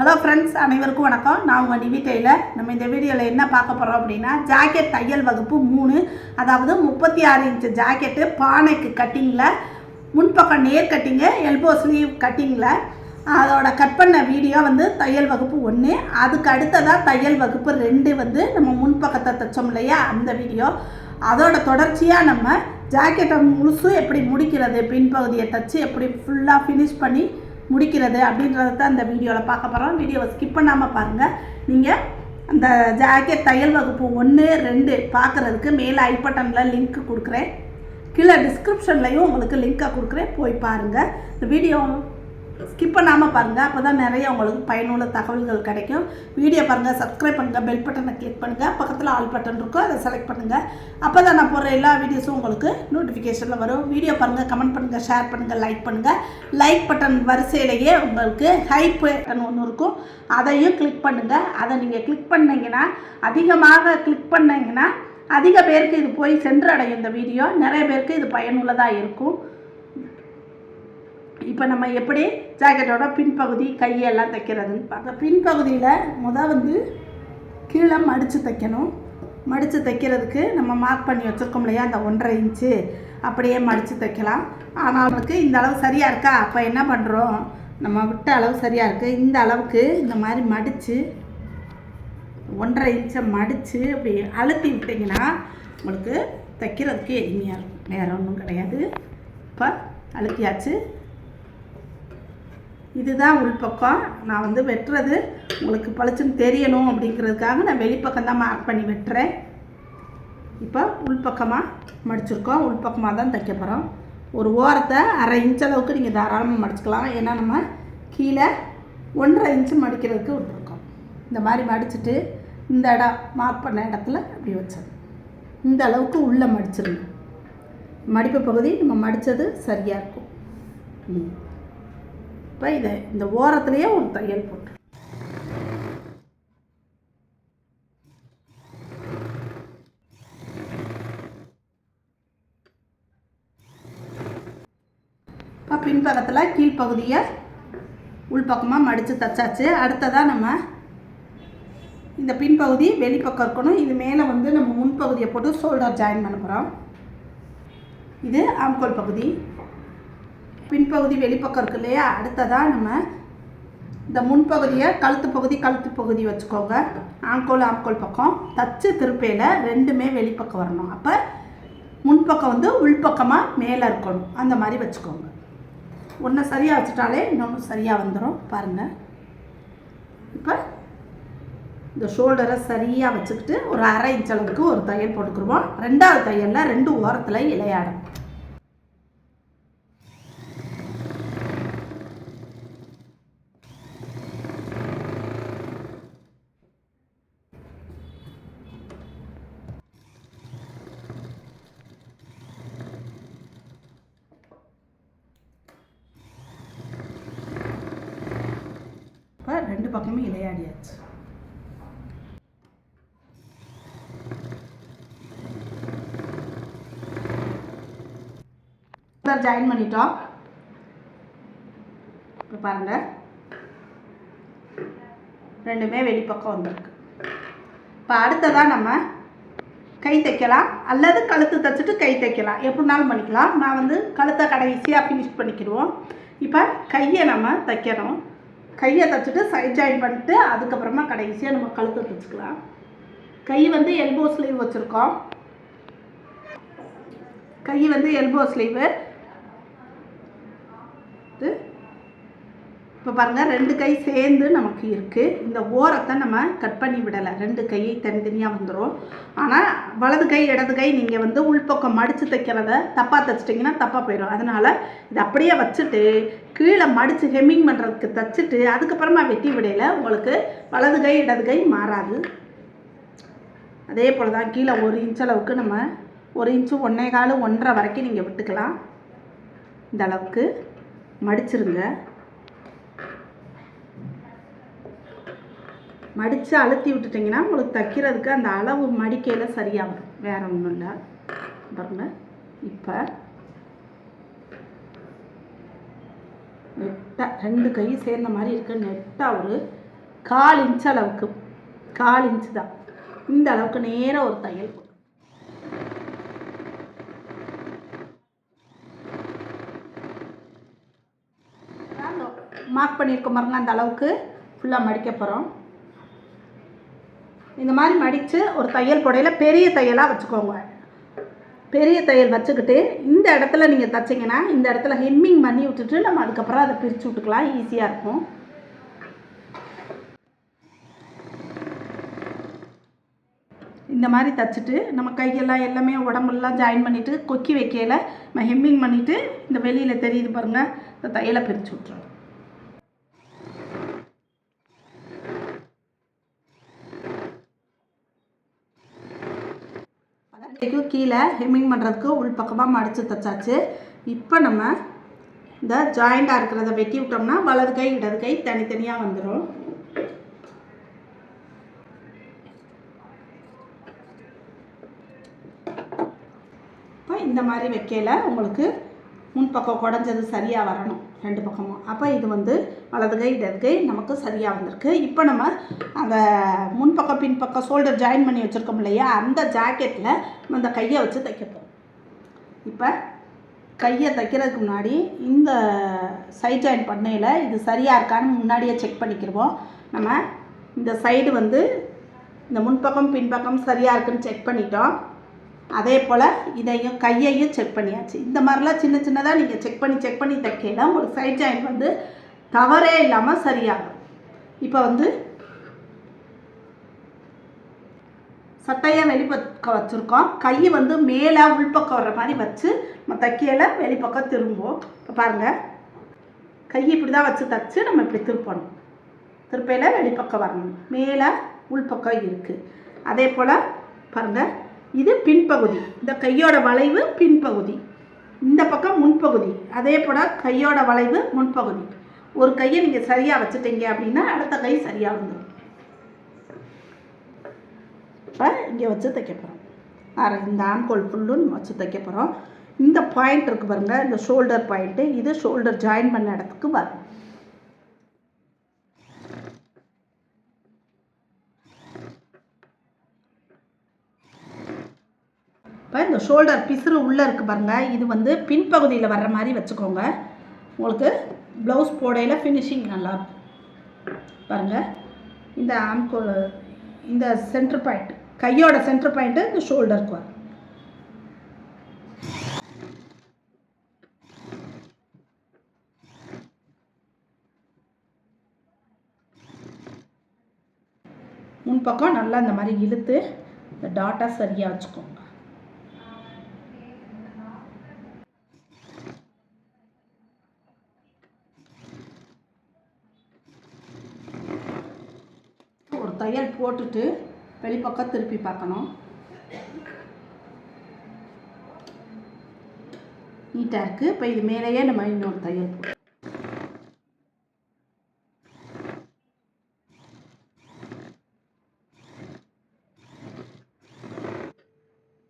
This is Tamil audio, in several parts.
ஹலோ ஃப்ரெண்ட்ஸ் அனைவருக்கும் வணக்கம். நான் உங்கள் நிவி டெய்லர். நம்ம இந்த வீடியோவில் என்ன பார்க்க போகிறோம் அப்படின்னா ஜாக்கெட் தையல் வகுப்பு மூணு அதாவது முப்பத்தி ஆறு இன்ச்சு ஜாக்கெட்டு பானைக்கு கட்டிங்கில் முன்பக்கம் நேர் கட்டிங்கு எல்போ ஸ்லீவ் கட்டிங்கில் அதோட கட் பண்ண வீடியோ வந்து தையல் வகுப்பு ஒன்று அதுக்கு அடுத்ததாக தையல் வகுப்பு ரெண்டு வந்து நம்ம முன்பக்கத்தை தைச்சோம் இல்லையா அந்த வீடியோ அதோட தொடர்ச்சியாக நம்ம ஜாக்கெட்டை முழுசும் எப்படி முடிக்கிறது பின்பகுதியை தச்சு எப்படி ஃபுல்லாக ஃபினிஷ் பண்ணி முடிக்கிறது அப்படின்றத தான் இந்த வீடியோவில் பார்க்க போகிறோம் வீடியோவை ஸ்கிப் பண்ணாமல் பாருங்கள் நீங்கள் அந்த ஜாக்கெட் தையல் வகுப்பு ஒன்று ரெண்டு பார்க்குறதுக்கு மேலே ஐ பட்டனில் லிங்க் கொடுக்குறேன். கீழே டிஸ்கிரிப்ஷன்லையும் உங்களுக்கு லிங்க்காக கொடுக்குறேன். போய் பாருங்கள் இந்த வீடியோ ஸ்கிப் பண்ணாமல் பாருங்கள் அப்போ தான் நிறைய உங்களுக்கு பயனுள்ள தகவல்கள் கிடைக்கும். வீடியோ பாருங்கள் சப்ஸ்கிரைப் பண்ணுங்கள் பெல் பட்டனை கிளிக் பண்ணுங்கள் பக்கத்தில் ஆல் பட்டன் இருக்கும் அதை செலக்ட் பண்ணுங்கள் அப்போ தான் நான் போடுற எல்லா வீடியோஸும் உங்களுக்கு நோட்டிஃபிகேஷனில் வரும். வீடியோ பாருங்கள் கமெண்ட் பண்ணுங்கள் ஷேர் பண்ணுங்கள் லைக் பண்ணுங்கள் லைக் பட்டன் வரிசையிலேயே உங்களுக்கு ஹைப் பட்டன் ஒன்று இருக்கும். அதையும் கிளிக் பண்ணுங்கள் அதை நீங்கள் கிளிக் பண்ணிங்கன்னா அதிகமாக கிளிக் பண்ணிங்கன்னா அதிக பேருக்கு இது போய் சென்றடையும் இந்த வீடியோ நிறைய பேருக்கு இது பயனுள்ளதாக இருக்கும். இப்போ நம்ம எப்படி ஜாக்கெட்டோட பின்பகுதி கையெல்லாம் தைக்கிறதுன்னு பார்க்க பின்பகுதியில் முதல் வந்து கீழே மடித்து தைக்கணும். மடித்து தைக்கிறதுக்கு நம்ம மார்க் பண்ணி வச்சுருக்கோம் இல்லையா? அந்த ஒன்றரை இன்ச்சு. அப்படியே மடித்து தைக்கலாம். ஆனால் அவனுக்கு இந்த அளவு சரியாக இருக்கா? அப்போ என்ன பண்ணுறோம் நம்ம விட்ட அளவு சரியாக இருக்குது இந்த அளவுக்கு இந்த மாதிரி மடித்து ஒன்றரை இன்ச்சை மடித்து அப்படி அழுத்தி விட்டிங்கன்னா உங்களுக்கு தைக்கிறதுக்கு எளிமையாக இருக்கும். வேறு ஒன்றும் கிடையாது. இப்போ அழுத்தியாச்சு. இதுதான் உள்பக்கம் நான் வந்து வெட்டுறது உங்களுக்கு பளிச்சுன்னு தெரியணும் அப்படிங்கிறதுக்காக நான் வெளிப்பக்கம் தான் மார்க் பண்ணி வெட்டுறேன். இப்போ உள்பக்கமாக மடிச்சிருக்கோம். உள்பக்கமாக தான் தைக்க போகிறோம் ஒரு ஓரத்தை அரை இன்ச் அளவுக்கு நீங்கள் தாராளமாக மடிச்சுக்கலாம். ஏன்னா நம்ம கீழே ஒன்றரை இன்ச்சு மடிக்கிறதுக்கு விட்டுருக்கோம். இந்த மாதிரி மடிச்சுட்டு இந்த இடம் மார்க் பண்ண இடத்துல அப்படி வச்சது இந்த அளவுக்கு உள்ளே மடிச்சிருங்க மடிப்பு பகுதி நம்ம மடித்தது சரியாக இருக்கும். ம். இப்போ இதை இந்த ஓரத்துலேயே ஒரு தையல் போட்டு. இப்போ பின்பக்கத்தில் கீழ்ப்பகுதியை உள்பக்கமாக மடித்து தச்சாச்சு. அடுத்ததாக நம்ம இந்த பின்பகுதி வெளிப்பக்கம் இருக்கணும். இது மேலே வந்து நம்ம முன்பகுதியை போட்டு ஷோல்டர் ஜாயின் பண்ண போகிறோம் இது ஆம்கோல் பகுதி. பின்பகுதி வெளிப்பக்கம் இருக்கு இல்லையா? அடுத்ததாக நம்ம இந்த முன்பகுதியை கழுத்து பகுதி கழுத்து பகுதி வச்சுக்கோங்க. ஆங்கோல் ஆங்கோல் பக்கம். தச்சு திருப்பையில் ரெண்டுமே வெளிப்பக்கம் வரணும். அப்போ முன்பக்கம் வந்து உள்பக்கமாக மேலே இருக்கணும். அந்த மாதிரி வச்சுக்கோங்க. ஒன்று சரியாக வச்சுட்டாலே இன்னொன்று சரியாக வந்துடும் பாருங்கள் இப்போ இந்த ஷோல்டரை சரியாக வச்சுக்கிட்டு ஒரு அரை இன்ச் அளவுக்கு ஒரு தையல் போட்டுக்கிடுவோம் ரெண்டாவது தையலில் ரெண்டு ஓரத்தில் இலையாடும் இப்போ ரெண்டு பக்கமும் இலையாடியாச்சு ஜாயின் பண்ணிட்டோம். இப்போ பாருங்கள் ரெண்டுமே வெளிப்பக்கம் வந்திருக்கு. இப்போ அடுத்ததாக நம்ம கை தைக்கலாம் அல்லது கழுத்து தைச்சிட்டு கை தைக்கலாம். எப்படினாலும் பண்ணிக்கலாம். நான் வந்து கழுத்தை கடைசியாக ஃபினிஷ் பண்ணிக்கிடுவோம். இப்போ கையை நம்ம தைக்கணும். கையை தைச்சிட்டு சைட் ஜாயின் பண்ணிட்டு அதுக்கப்புறமா கடைசியாக நம்ம கழுத்தை தைச்சிக்கலாம். கை வந்து எல்போ ஸ்லீவ் வச்சுருக்கோம். கை வந்து எல்போ ஸ்லீவு இப்போ பாருங்கள் ரெண்டு கை சேர்ந்து நமக்கு இருக்குது இந்த ஓரத்தை நம்ம கட் பண்ணி விடலை. ரெண்டு கையை தனித்தனியாக வந்துடும் ஆனால் வலது கை இடது கை நீங்கள் வந்து உள்பக்கம் மடித்து தைக்கிறத தப்பாக தைச்சிட்டிங்கன்னா தப்பாக போயிடும் அதனால் இதை அப்படியே வச்சுட்டு கீழே மடித்து ஹெம்மிங் பண்ணுறதுக்கு தைச்சிட்டு அதுக்கப்புறமா வெட்டி விடையில் உங்களுக்கு வலது கை இடது கை மாறாது. அதே போல் தான் கீழே ஒரு இன்ச் அளவுக்கு நம்ம ஒரு இன்ச்சு ஒன்றே கால் ஒன்றரை வரைக்கும் நீங்கள் விட்டுக்கலாம். இந்த அளவுக்கு மடிச்சிருங்க. மடித்து அழுத்தி விட்டுட்டிங்கன்னா உங்களுக்கு தைக்கிறதுக்கு அந்த அளவு மடிக்கையில் சரியாக வரும் வேறு ஒன்றும் இல்லை. பாருங்க. இப்போ நெட்டாக ரெண்டு கையும் சேர்ந்த மாதிரி இருக்கு. நெட்டாக ஒரு கால் இன்ச் அளவுக்கு. கால் இன்ச்சு தான். இந்த அளவுக்கு நேராக ஒரு தையல் மார்க் பண்ணியிருக்க பாருங்க அந்த அளவுக்கு. ஃபுல்லாக மடிக்க போகிறோம் இந்த மாதிரி மடித்து ஒரு தையல் புடையில் பெரிய தையலாக வச்சுக்கோங்க. பெரிய தையல் வச்சுக்கிட்டு இந்த இடத்துல நீங்கள் தைச்சிங்கன்னா இந்த இடத்துல ஹெம்மிங் பண்ணி விட்டுட்டு நம்ம அதுக்கப்புறம் அதை பிரித்து விட்டுக்கலாம். ஈஸியாக இருக்கும். இந்த மாதிரி தச்சுட்டு நம்ம கையெல்லாம் எல்லாமே உடம்பெல்லாம் ஜாயின் பண்ணிவிட்டு கொக்கி வைக்கையில் நம்ம ஹெம்மிங் பண்ணிவிட்டு இந்த வெளியில் தெரியுது பாருங்கள் இந்த தையலை பிரித்து விட்ருவோம் கீழே ஹெம்மிங் பண்ணுறதுக்கு உள் பக்கமாக மடித்து தைச்சாச்சு இப்போ நம்ம இந்த ஜாயிண்டாக இருக்கிறத வெட்டி விட்டோம்னா வலது கை இடது கை தனித்தனியாக வந்துடும் இப்போ இந்த மாதிரி வைக்கையில் உங்களுக்கு முன்பக்கம் குடஞ்சது சரியாக வரணும் ரெண்டு பக்கமும். அப்போ இது வந்து வலது கை இடது கை நமக்கு சரியாக வந்திருக்கு. இப்போ நம்ம அந்த முன்பக்கம் பின்பக்கம் ஷோல்டர் ஜாயின் பண்ணி வச்சுருக்கோம் இல்லையா? அந்த ஜாக்கெட்டில் நம்ம அந்த கையை வச்சு தைக்கப்போம். இப்போ கையை தைக்கிறதுக்கு முன்னாடி இந்த சைட் ஜாயின் பண்ணையில் இது சரியாக இருக்கான்னு முன்னாடியே செக் பண்ணிக்கிடுவோம் நம்ம இந்த சைடு வந்து இந்த முன்பக்கம் பின்பக்கம் சரியாக இருக்குன்னு செக் பண்ணிட்டோம். அதே போல் இதையும் கையையும் செக் பண்ணியாச்சு. இந்த மாதிரிலாம் சின்ன சின்னதாக நீங்கள் செக் பண்ணி செக் பண்ணி தைக்கலாம் உங்களுக்கு சைட் ஜாயின் வந்து தவறே இல்லாமல் சரியாகும். இப்போ வந்து சட்டையை வெளிப்பக்கம் வச்சுருக்கோம். கை வந்து மேலே உள்பக்கம் வர்ற மாதிரி வச்சு நம்ம தைக்கையில் வெளிப்பக்கம் திரும்புவோம். இப்போ பாருங்கள் கை இப்படி தான் வச்சு தச்சு நம்ம இப்படி திருப்பணும். திருப்பையில் வெளிப்பக்கம் வரணும். மேலே உள்பக்கம் இருக்குது அதே போல் பாருங்கள் இது பின்பகுதி. இந்த கையோட வளைவு பின்பகுதி. இந்த பக்கம் முன்பகுதி. அதே போல் கையோட வளைவு முன்பகுதி. ஒரு கையை நீங்கள் சரியாக வச்சுட்டீங்க அப்படின்னா அடுத்த கை சரியாக வந்துடும் இப்போ இங்கே வச்சு தைக்க போகிறோம் அரை இந்த ஆம்கோல் ஃபுல்லும் நம்ம வச்சு தைக்க போகிறோம் இந்த பாயிண்ட் இருக்குது பாருங்கள் இந்த ஷோல்டர் பாயிண்ட்டு இது ஷோல்டர் ஜாயின் பண்ண இடத்துக்கு வரும் இப்போ இந்த ஷோல்டர் பிசுறு உள்ளே இருக்குது பாருங்கள் இது வந்து பின்பகுதியில் வர்ற மாதிரி வச்சுக்கோங்க. உங்களுக்கு ப்ளவுஸ் போடையில் ஃபினிஷிங் நல்லா பாருங்கள் இந்த ஆம்கோல் இந்த சென்டர் பாயிண்ட் கையோட சென்டர் பாயிண்ட்டு இந்த ஷோல்டருக்கு வரும். முன்பக்கம் நல்லா இந்த மாதிரி இழுத்து இந்த டாட்டா சரியாக வச்சுக்கோங்க ஒரு தையல் போட்டுட்டு வெளிப்பக்கம் திருப்பி பார்க்கணும். நீட்டாக இருக்குது இப்போ இது மேலேயே நம்ம இன்னொரு தையல் போட்டு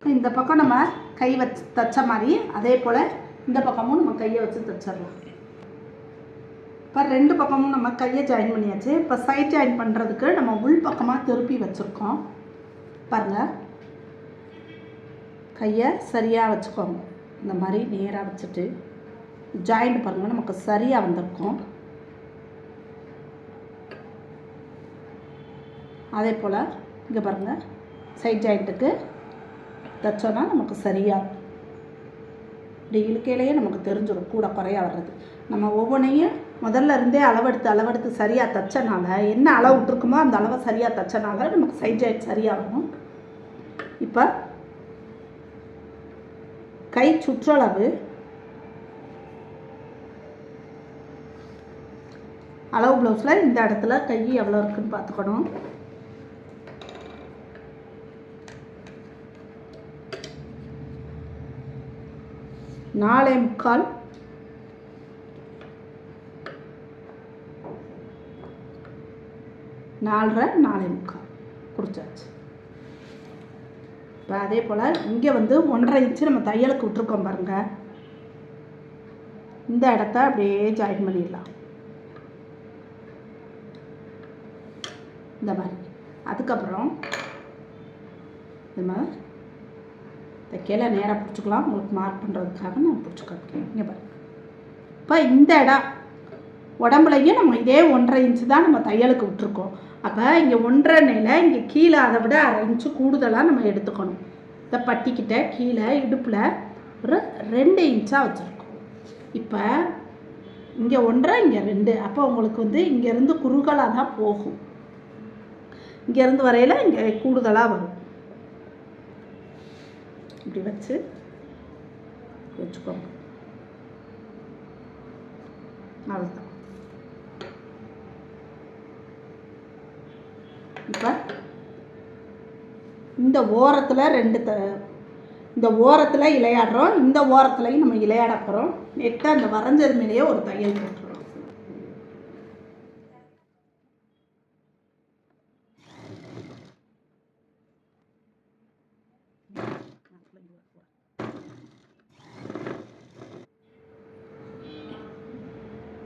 இந்த பக்கம் நம்ம கை வச்சு தைச்ச மாதிரி அதே போல் இந்த பக்கமும் நம்ம கையை வச்சு தைச்சிடலாம். இப்போ ரெண்டு பக்கமும் நம்ம கையை ஜாயின் பண்ணியாச்சு. இப்போ சைட் ஜாயின் பண்ணுறதுக்கு நம்ம உள் பக்கமாக திருப்பி வச்சுருக்கோம். பாருங்கள் கையை சரியாக வச்சுக்கோங்க. இந்த மாதிரி நேராக வச்சுட்டு ஜாயிண்ட் பாருங்கள் நமக்கு சரியாக வந்திருக்கும். அதே போல் இங்கே பாருங்கள் சைட் ஜாயிண்ட்டுக்கு தைச்சோன்னா நமக்கு சரியாக இப்படி இழுக்கையிலேயே நமக்கு தெரிஞ்சிடும் கூட குறையா வர்றது. நம்ம ஒவ்வொன்றையும் முதல்ல இருந்தே அளவெடுத்து அளவெடுத்து சரியாக தைச்சனால என்ன அளவு விட்ருக்குமோ அந்த அளவை சரியாக தைச்சனால நமக்கு சைட் ஜாயிண்ட் சரியாக வரும் இப்போ கை சுற்றளவு அளவு ப்ளவுஸில் இந்த இடத்துல கை எவ்வளோ இருக்குன்னு பார்த்துக்கணும். நாலே முக்கால் நாலரை நாலே முக்கால். பிடிச்சாச்சு இப்போ அதே போல் இங்கே வந்து ஒன்றரை இன்ச்சு நம்ம தையலுக்கு விட்ருக்கோம் பாருங்க. இந்த இடத்த அப்படியே ஜாயின் பண்ணிடலாம். இந்த மாதிரி. அதுக்கப்புறம் இந்த மாதிரி இந்த கீழே நேராக பிடிச்சிக்கலாம். உங்களுக்கு மார்க் பண்ணுறதுக்காக நான் பிடிச்சி காமிக்கிறேன். இங்கே பாருங்க. இப்போ இந்த இடம் உடம்புலையும் நம்ம இதே ஒன்றரை இன்ச்சு தான் நம்ம தையலுக்கு விட்டுருக்கோம். அப்போ இங்கே ஒன்றரை நிலை இங்கே கீழே அதை விட அரை இன்ச்சு கூடுதலாக நம்ம எடுத்துக்கணும். இந்த பட்டிக்கிட்ட கீழே இடுப்பில் ஒரு ரெண்டு இன்ச்சாக வச்சுருக்கோம். இப்போ இங்கே ஒன்றரை இங்கே ரெண்டு. அப்போ உங்களுக்கு வந்து இங்கேருந்து குறுகலாக தான் போகும். இங்கேருந்து வரையில் இங்கே கூடுதலாக வரும். இப்படி வச்சு வச்சுக்கோங்க. அவ்வளோதான் இப்போ இந்த ஓரத்தில் ரெண்டு த இந்த ஓரத்தில் இலையாடுறோம் இந்த ஓரத்துலையும் நம்ம இலையாட போகிறோம் நெட்டாக அந்த வரைஞ்சது மேலேயே ஒரு தையல் போட்டுருவோம்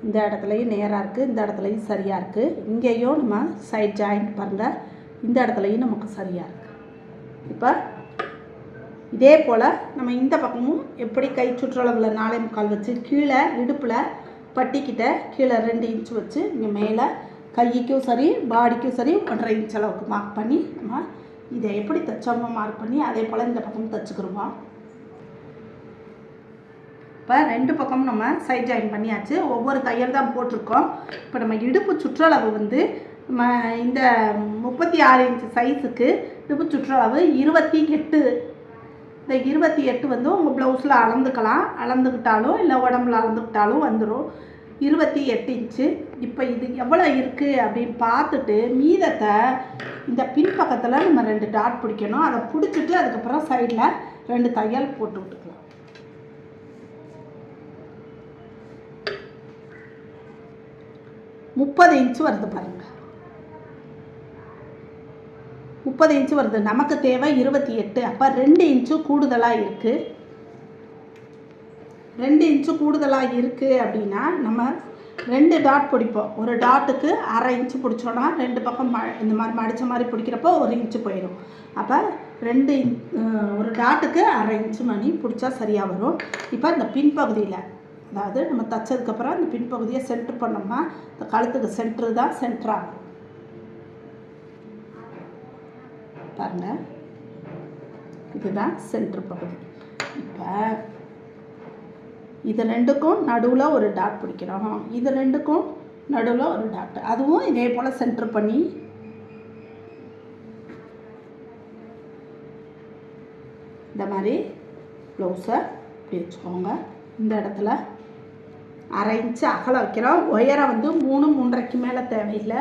இந்த இடத்துலையும் நேராக இருக்குது இந்த இடத்துலையும் சரியாக இருக்குது இங்கேயும் நம்ம சைட் ஜாயிண்ட் பாருங்கள் இந்த இடத்துலையும் நமக்கு சரியாக இருக்குது இப்போ இதே போல் நம்ம இந்த பக்கமும் எப்படி கை சுற்றளவில் நாலே முக்கால் வச்சு கீழே இடுப்பில் பட்டிக்கிட்ட கீழே ரெண்டு இன்ச் வச்சு இங்கே மேலே கைக்கும் சரி பாடிக்கும் சரி ஒன்றரை இன்ச் அளவுக்கு மார்க் பண்ணி நம்ம இதை எப்படி தைச்சோமோ மார்க் பண்ணி அதே போல் இந்த பக்கமும் தைச்சிக்கிறோமா இப்போ ரெண்டு பக்கமும் நம்ம சைட் ஜாயின் பண்ணியாச்சு. ஒவ்வொரு தையல் தான் போட்டிருக்கோம். இப்போ நம்ம இடுப்பு சுற்றளவு வந்து நம்ம இந்த முப்பத்தி ஆறு இன்ச் சைஸுக்கு இடுப்பு சுற்றளவு இருபத்தி எட்டு. இந்த இருபத்தி எட்டு வந்து உங்கள் ப்ளவுஸில் அளந்துக்கலாம். அளந்துக்கிட்டாலும் இல்லை உடம்புல அளந்துக்கிட்டாலும் வந்துடும் இருபத்தி எட்டு இன்ச்சு இப்போ இது எவ்வளோ இருக்குது அப்படின்னு பார்த்துட்டு மீதத்தை இந்த பின்பக்கத்தில் நம்ம ரெண்டு டாட் பிடிக்கணும். அதை பிடிச்சிட்டு அதுக்கப்புறம் சைடில் ரெண்டு தையல் போட்டுவிட்டு விட்டுக்கலாம் முப்பது இன்ச்சு வருது பாருங்க. முப்பது இன்ச்சு வருது. நமக்கு தேவை இருபத்தி எட்டு. அப்போ ரெண்டு இன்ச்சு கூடுதலாக இருக்குது ரெண்டு இன்ச்சு கூடுதலாக இருக்குது அப்படின்னா நம்ம ரெண்டு டாட் பிடிப்போம். ஒரு டாட்டுக்கு அரை இன்ச்சு பிடிச்சோன்னா ரெண்டு பக்கம் ம இந்த மாதிரி மடித்த மாதிரி பிடிக்கிறப்போ ஒரு இன்ச்சு போயிடும். அப்போ ரெண்டு ஒரு டாட்டுக்கு அரை இன்ச்சு மணி பிடிச்சா சரியாக வரும். இப்போ இந்த பின்பகுதியில் அதாவது நம்ம தைச்சதுக்கப்புறம் இந்த பின்பகுதியை சென்ட்ரு பண்ணோம்னா இந்த கழுத்துக்கு சென்ட்ரு தான் சென்ட்ராகும் பாருங்க. இதுதான் சென்ட்ரு பகுதி. இப்போ இது ரெண்டுக்கும் நடுவில் ஒரு டாட் பிடிக்கிறோம். இது ரெண்டுக்கும் நடுவில் ஒரு டாட் அதுவும் இதே போல் சென்ட்ரு பண்ணி இந்த மாதிரி ப்ளவுஸை இப்படி வச்சுக்கோங்க. இந்த இடத்துல அரை இன்ச்சு அகலம் வைக்கிறோம். உயரம் வந்து மூணு மூன்றரைக்கு மேலே தேவையில்லை.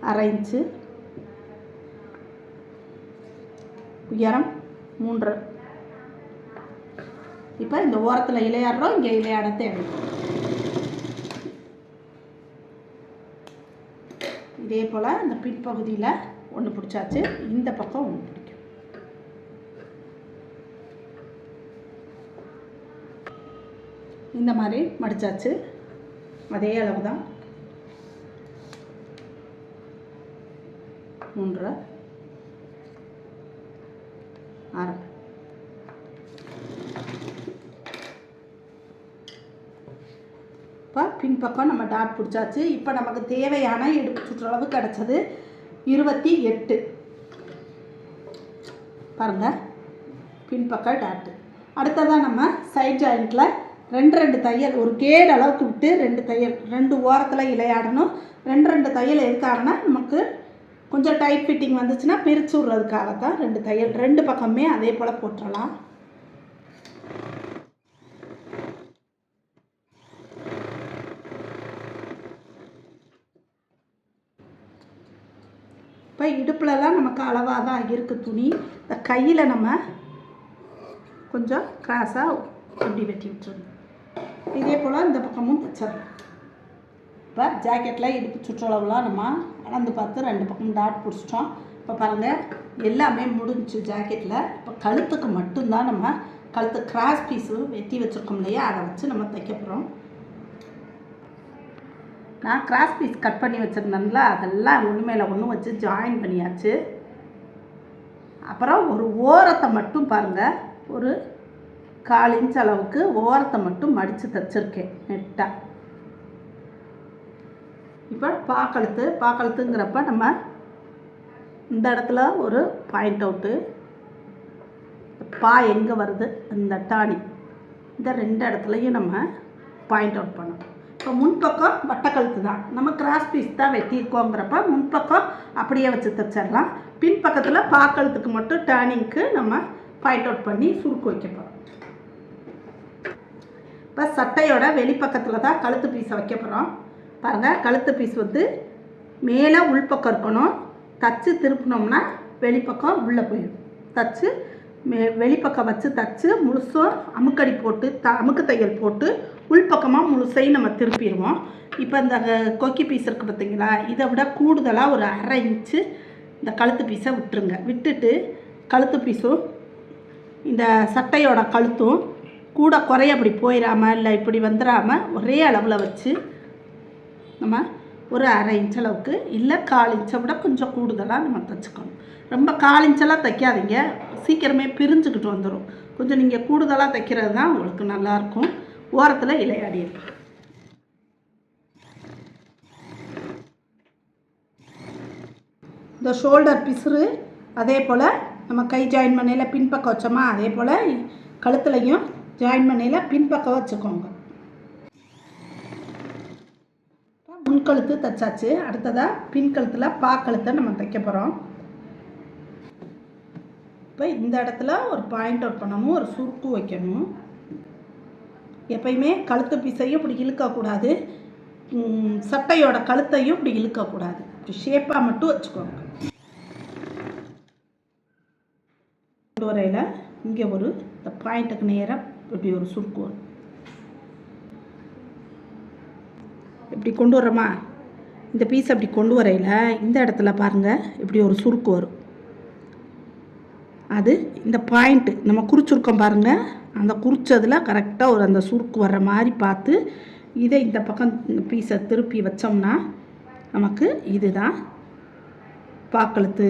அரை இன்ச்சு. உயரம் மூன்று. இப்போ இந்த ஓரத்தில் இலையாடுறோம். இங்கே இலையாட தேவை. இதே போல் இந்த பின்பகுதியில் ஒன்று பிடிச்சாச்சு. இந்த பக்கம் ஒன்று பிடிக்கும் இந்த மாதிரி மடிச்சாச்சு. அதே அளவு தான் மூன்றரை அரை இப்போ பின்பக்கம் நம்ம டாட் பிடிச்சாச்சு. இப்போ நமக்கு தேவையான இடுப்பு சுற்றளவு கிடச்சது இருபத்தி எட்டு. பாருங்கள் பின்பக்கம் டாட்டு அடுத்ததாக நம்ம சைட் ஜாயிண்ட்டில் ரெண்டு ரெண்டு தையல் ஒரு கேடு அளவுக்கு விட்டு ரெண்டு தையல் ரெண்டு ஓரத்தில் இலையாடணும் ரெண்டு ரெண்டு தையல் எதுக்காகனா நமக்கு கொஞ்சம் டைட் ஃபிட்டிங் வந்துச்சுன்னா பிரித்து விட்றதுக்காகத்தான் ரெண்டு தையல் ரெண்டு பக்கமே அதே போல் போட்டுடலாம் இப்போ இடுப்பில்லாம் நமக்கு அளவாக தான் இருக்குது துணி. இந்த கையில் நம்ம கொஞ்சம் கிராஸாக அப்படி வெட்டி விட்டுருங்க இதே போல் இந்த பக்கமும் தைச்சிடலாம் இப்போ ஜாக்கெட்டில் இடுப்பு சுற்றளவுலாம் நம்ம அளந்து பார்த்து ரெண்டு பக்கம் டாட் பிடிச்சிட்டோம். இப்போ பாருங்கள் எல்லாமே முடிஞ்சுச்சு ஜாக்கெட்டில் இப்போ கழுத்துக்கு மட்டும்தான் நம்ம கழுத்து கிராஸ் பீஸு வெட்டி வச்சுருக்கோம் இல்லையா? அதை வச்சு நம்ம தைக்க போகிறோம் நான் கிராஸ் பீஸ் கட் பண்ணி வச்சுருந்தேன்ல அதெல்லாம் ஒன்று மேலே ஒன்று வச்சு ஜாயின் பண்ணியாச்சு. அப்புறம் ஒரு ஓரத்தை மட்டும் பாருங்கள் ஒரு கால் இன்ச் அளவுக்கு ஓரத்தை மட்டும் மடித்து தைச்சிருக்கேன் நெட்டாக இப்போ பாக்கழுத்து பாக்கழுத்துங்கிறப்ப நம்ம இந்த இடத்துல ஒரு பாயிண்ட் அவுட்டு பா எங்கே வருது இந்த டானி இந்த ரெண்டு இடத்துலையும் நம்ம பாயிண்ட் அவுட் பண்ணணும். இப்போ முன்பக்கம் வட்டக்கழுத்து தான். நம்ம கிராஸ் பீஸ் தான் வெட்டியிருக்கோங்கிறப்ப முன்பக்கம் அப்படியே வச்சு தைச்சிடலாம் பின்பக்கத்தில் பாக்கழுத்துக்கு மட்டும் டேர்னிங்க்கு நம்ம பாயிண்ட் அவுட் பண்ணி சுருக்கு வைக்க போகிறோம் இப்போ சட்டையோட வெளிப்பக்கத்தில் தான் கழுத்து பீஸை வைக்க போகிறோம் பாருங்கள் கழுத்து பீஸ் வந்து மேலே உள்பக்கம் இருக்கணும். தச்சு திருப்பினோம்னா வெளிப்பக்கம் உள்ளே போயிடும். தச்சு மே வெளிப்பக்கம் வச்சு தச்சு முழுசும் அமுக்கடி போட்டு த அமுக்கு தையல் போட்டு உள்பக்கமாக முழுசையும் நம்ம திருப்பிடுவோம். இப்போ இந்த கொக்கி பீஸ் இருக்குது பார்த்தீங்களா? இதை விட கூடுதலாக ஒரு அரை இன்ச்சு இந்த கழுத்து பீஸை விட்டுருங்க. விட்டுட்டு கழுத்து பீஸும் இந்த சட்டையோட கழுத்தும் கூட குறைய அப்படி போயிடாமல் இல்லை இப்படி வந்துடாமல் ஒரே அளவில் வச்சு நம்ம ஒரு அரை இன்ச் அளவுக்கு இல்லை கால் இன்ச்சை விட கொஞ்சம் கூடுதலாக நம்ம தைச்சிக்கணும். ரொம்ப கால் இன்ச்செல்லாம் தைக்காதீங்க. சீக்கிரமே பிரிஞ்சுக்கிட்டு வந்துடும் கொஞ்சம் நீங்கள் கூடுதலாக தைக்கிறது தான் உங்களுக்கு நல்லாயிருக்கும் ஓரத்தில் இலையாடி இருக்கும் இந்த ஷோல்டர் பிசுறு அதே போல் நம்ம கை ஜாயின் பண்ணையில் பின்பக்கம் வச்சோமா அதே போல் கழுத்துலையும் ஜாயின் பண்ணையில் பின்பக்கம் வச்சுக்கோங்க. முன்கழுத்து தைச்சாச்சு. அடுத்ததாக பின் கழுத்தில் நம்ம தைக்க போகிறோம் இப்போ இந்த இடத்துல ஒரு பாயிண்ட் அவுட் பண்ணணும் ஒரு சுருக்கு வைக்கணும். எப்பயுமே கழுத்து பீஸையும் இப்படி இழுக்கக்கூடாது சட்டையோட கழுத்தையும் இப்படி இழுக்கக்கூடாது இப்படி ஷேப்பாக மட்டும் வச்சுக்கோங்க. கொண்டு வரையில் இங்கே ஒரு இந்த பாயிண்ட்டுக்கு நேராக இப்படி ஒரு சுருக்கு. வரும் இப்படி கொண்டு வரோமா இந்த பீஸ் அப்படி கொண்டு வரையில் இந்த இடத்துல பாருங்கள் இப்படி ஒரு சுருக்கு வரும். அது இந்த பாயிண்ட்டு நம்ம குறிச்சுருக்கோம் பாருங்கள் அந்த குறிச்சதில் கரெக்டாக ஒரு அந்த சுருக்கு வர்ற மாதிரி பார்த்து இதை இந்த பக்கம் பீஸை திருப்பி வச்சோம்னா நமக்கு இதுதான். பாக்கழுத்து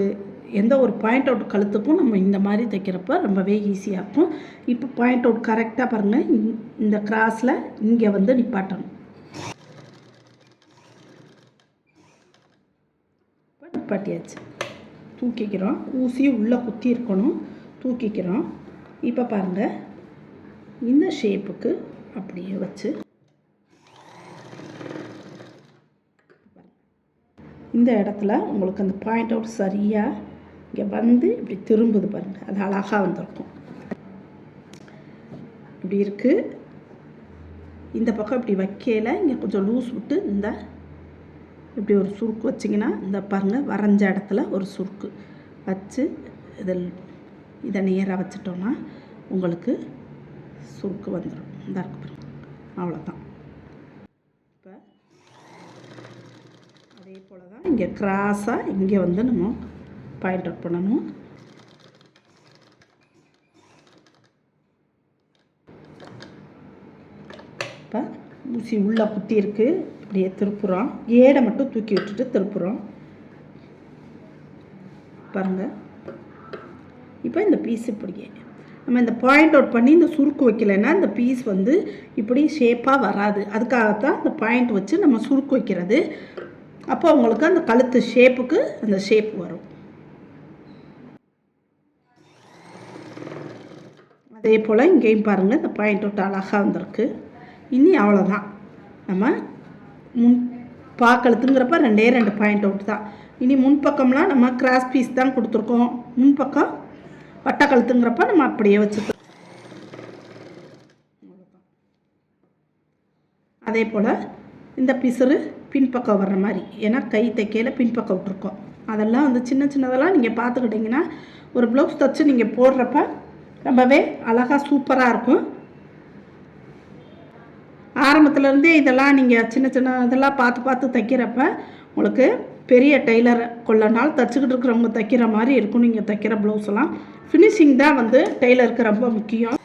எந்த ஒரு பாயிண்ட் அவுட் கழுத்துக்கும் நம்ம இந்த மாதிரி தைக்கிறப்ப ரொம்பவே ஈஸியாக இருக்கும். இப்போ பாயிண்ட் அவுட் கரெக்டாக பாருங்கள் இந்த- இந்த கிராஸில் இங்கே வந்து நிப்பாட்டணும். நிப்பாட்டியாச்சு. தூக்கிக்கிறோம். ஊசி உள்ளே குத்தி இருக்கணும். தூக்கிக்கிறோம். இப்போ பாருங்கள் இந்த ஷேப்புக்கு அப்படியே வச்சு. இந்த இடத்துல உங்களுக்கு அந்த பாயிண்ட் அவுட் சரியாக இங்கே வந்து இப்படி திரும்புது பாருங்கள் அது அழகாக வந்திருக்கும். இப்படி இருக்குது இந்த பக்கம் இப்படி வைக்கல இங்கே கொஞ்சம் லூஸ் விட்டு இந்த இப்படி ஒரு சுருக்கு வச்சிங்கன்னா இந்த பாருங்கள் வரைஞ்ச இடத்துல ஒரு சுருக்கு வச்சு இதில் இதை நேராக வச்சிட்டோன்னா உங்களுக்கு சுருக்கு வந்துடும் இந்த இருக்கு அவ்வளோதான் இப்போ அதே போல் தான் இங்கே கிராஸாக இங்கே வந்து நம்ம பாயிண்ட் அவுட் பண்ணணும். இப்போ ஊசி உள்ளே குத்தி இருக்கு. இப்படியே திருப்புறோம். ஏடை மட்டும் தூக்கி விட்டுட்டு திருப்புறோம். பாருங்கள் இப்போ இந்த பீஸ் இப்படியே. நம்ம இந்த பாயிண்ட் அவுட் பண்ணி இந்த சுருக்கு வைக்கலைன்னா இந்த பீஸ் வந்து இப்படி ஷேப்பாக வராது. அதுக்காகத்தான் இந்த பாயிண்ட் வச்சு நம்ம சுருக்கு வைக்கிறது. அப்போ உங்களுக்கு அந்த கழுத்து ஷேப்புக்கு அந்த ஷேப் வரும். அதே போல் இங்கேயும் பாருங்கள் இந்த பாயிண்ட் அவுட் அழகாக வந்திருக்கு. இனி அவ்வளோதான் நம்ம முன் பாக்கழுத்துங்கிறப்ப ரெண்டே ரெண்டு பாயிண்ட் அவுட் தான். இனி முன்பக்கம்லாம் நம்ம கிராஸ் பீஸ் தான் கொடுத்துருக்கோம். முன்பக்கம் வட்டக்கழுத்துங்கிறப்ப நம்ம அப்படியே வச்சுக்கலாம் அதே போல் இந்த பிசுறு பின்பக்கம் வர்ற மாதிரி. ஏன்னா கை தைக்கையில் பின்பக்கம் விட்ருக்கோம் அதெல்லாம் வந்து சின்ன சின்னதெல்லாம் நீங்கள் பார்த்துக்கிட்டிங்கன்னா ஒரு ப்ளவுஸ் தைச்சு நீங்கள் போடுறப்ப ரொம்பவே அழகாக சூப்பராக இருக்கும். ஆரம்பத்துலேருந்தே இதெல்லாம் நீங்கள் சின்ன சின்ன இதெல்லாம் பார்த்து பார்த்து தைக்கிறப்ப உங்களுக்கு பெரிய டெய்லர் கொள்ள நாள் தைச்சிக்கிட்டு இருக்கிறவங்க தைக்கிற மாதிரி இருக்கும். நீங்கள் தைக்கிற ப்ளவுஸ் எல்லாம். ஃபினிஷிங் தான் வந்து டெய்லருக்கு ரொம்ப முக்கியம்.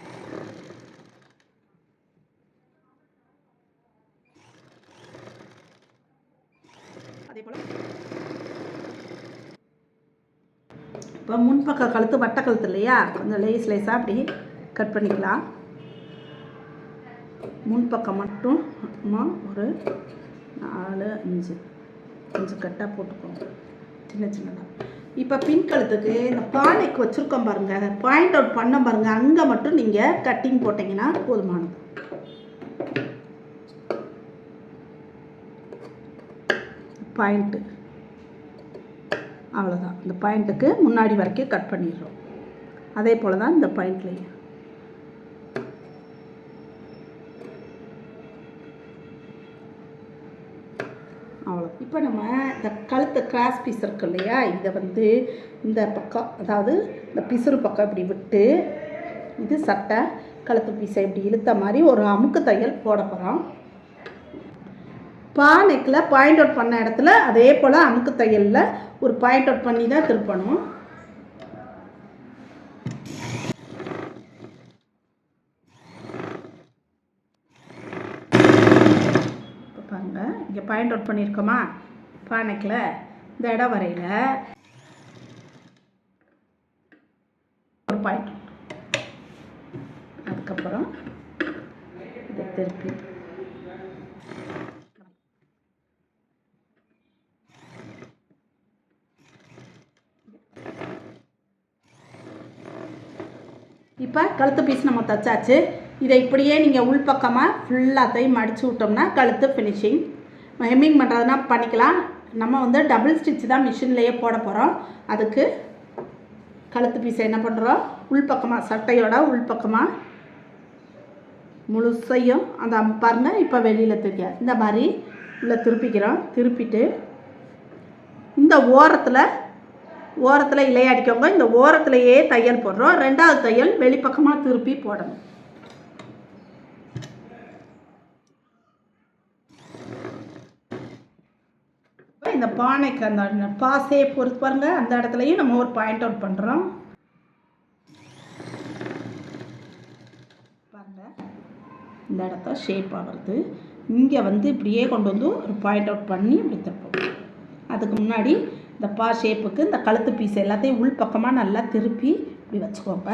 இப்போ முன்பக்க கழுத்து வட்ட கழுத்து இல்லையா? கொஞ்சம் லேஸ் லேஸாக அப்படி கட் பண்ணிக்கலாம். முன்பக்கம் மட்டும் ஒரு நாலு அஞ்சு. அஞ்சு கட்டாக போட்டுக்கோங்க. சின்ன சின்னதாக இப்போ பின் கழுத்துக்கு இந்த பானைக்கு வச்சுருக்கோம் பாருங்கள் பாயிண்ட் அவுட் பண்ண பாருங்கள் அங்கே மட்டும் நீங்கள் கட்டிங் போட்டிங்கன்னா போதுமானது. பாயிண்ட்டு அவ்வளோதான் இந்த பாயிண்ட்டுக்கு முன்னாடி வரைக்கும் கட் பண்ணிடுறோம். அதே போல் தான் இந்த பாயிண்ட்லேயும். அவ்வளோ இப்போ நம்ம இந்த கழுத்து கிராஸ் பீஸ் இருக்கு இல்லையா? இதை வந்து இந்த பக்கம் அதாவது இந்த பிசுறு பக்கம் இப்படி விட்டு இது சட்டை கழுத்து பீஸை இப்படி இழுத்த மாதிரி ஒரு அமுக்கு தையல் போட போகிறோம் பா நெக்கில் பாயிண்ட் அவுட் பண்ண இடத்துல அதே போல் அமுக்கு தையலில் ஒரு பாயிண்ட் அவுட் பண்ணி தான் திருப்பணும். பாருங்க இங்கே பாயிண்ட் அவுட் பண்ணியிருக்கோமா பா நெக்கில் இந்த இடம் வரையில் ஒரு பாயிண்ட் அதுக்கப்புறம் இதை திருப்பி இப்போ கழுத்து பீஸ் நம்ம தச்சாச்சு. இதை இப்படியே நீங்கள் உள்பக்கமாக ஃபுல்லாத்தையும் மடித்து விட்டோம்னா கழுத்து ஃபினிஷிங் ஹெம்மிங் பண்ணுறதுனா பண்ணிக்கலாம். நம்ம வந்து டபுள் ஸ்டிச் தான் மிஷின்லேயே போட போகிறோம் அதுக்கு கழுத்து பீஸை என்ன பண்ணுறோம் உள்பக்கமாக சட்டையோட உள்பக்கமாக முழுசையும் அந்த பாருங்க இப்போ வெளியில் தெரியாது இந்த மாதிரி உள்ளே திருப்பிக்கிறோம். திருப்பிட்டு இந்த ஓரத்தில் ஓரத்தில் இலையடிக்கவங்க இந்த ஓரத்துலையே தையல் போடுறோம். ரெண்டாவது தையல் வெளிப்பக்கமாக திருப்பி போடணும். இந்த பானைக்கு அந்த பாசே பொறுத்து பாருங்க. அந்த இடத்துலையும் நம்ம ஒரு பாயிண்ட் அவுட் பண்ணுறோம் பாருங்க. இந்த இடத்த ஷேப் ஆகிறது. இங்கே வந்து இப்படியே கொண்டு வந்து ஒரு பாயிண்ட் அவுட் பண்ணி இப்படி திருப்போம். அதுக்கு முன்னாடி இந்த பா ஷேப்புக்கு இந்த கழுத்து பீஸ் எல்லாத்தையும் உள் பக்கமாக நல்லா திருப்பி இப்படி வச்சுக்கோங்க.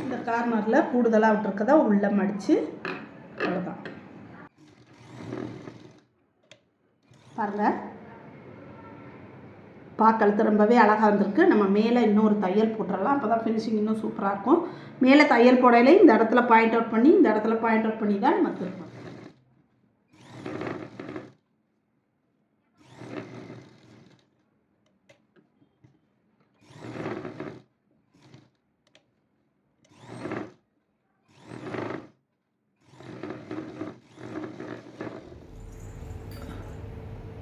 இந்த கார்னரில் கூடுதலாக விட்டுருக்கதா உள்ளே மடித்து அவ்வளோதான் பாருங்கள் பார்க்கறது ரொம்பவே அழகாக இருந்திருக்கு. நம்ம மேலே இன்னொரு தையல் போட்டுடலாம் அப்போ தான் ஃபினிஷிங் இன்னும் சூப்பராக இருக்கும். மேலே தையல் போடையில இந்த இடத்துல பாயிண்ட் அவுட் பண்ணி இந்த இடத்துல பாயிண்ட் அவுட் பண்ணி தான் நம்ம திருப்போம்.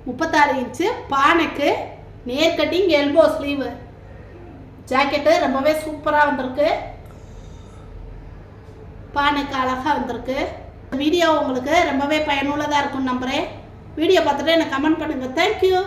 முப்பத்தாறு இன்ச்சு பானைக்கு நேர் கட்டிங் எல்போ ஸ்லீவு ஜாக்கெட்டு ரொம்பவே சூப்பராக வந்திருக்கு. பானைக்கு அழகாக வந்திருக்கு. வீடியோ உங்களுக்கு ரொம்பவே பயனுள்ளதாக இருக்கும்னு நம்புகிறேன் வீடியோ பார்த்துட்டு எனக்கு கமெண்ட் பண்ணுங்கள் தேங்க்யூ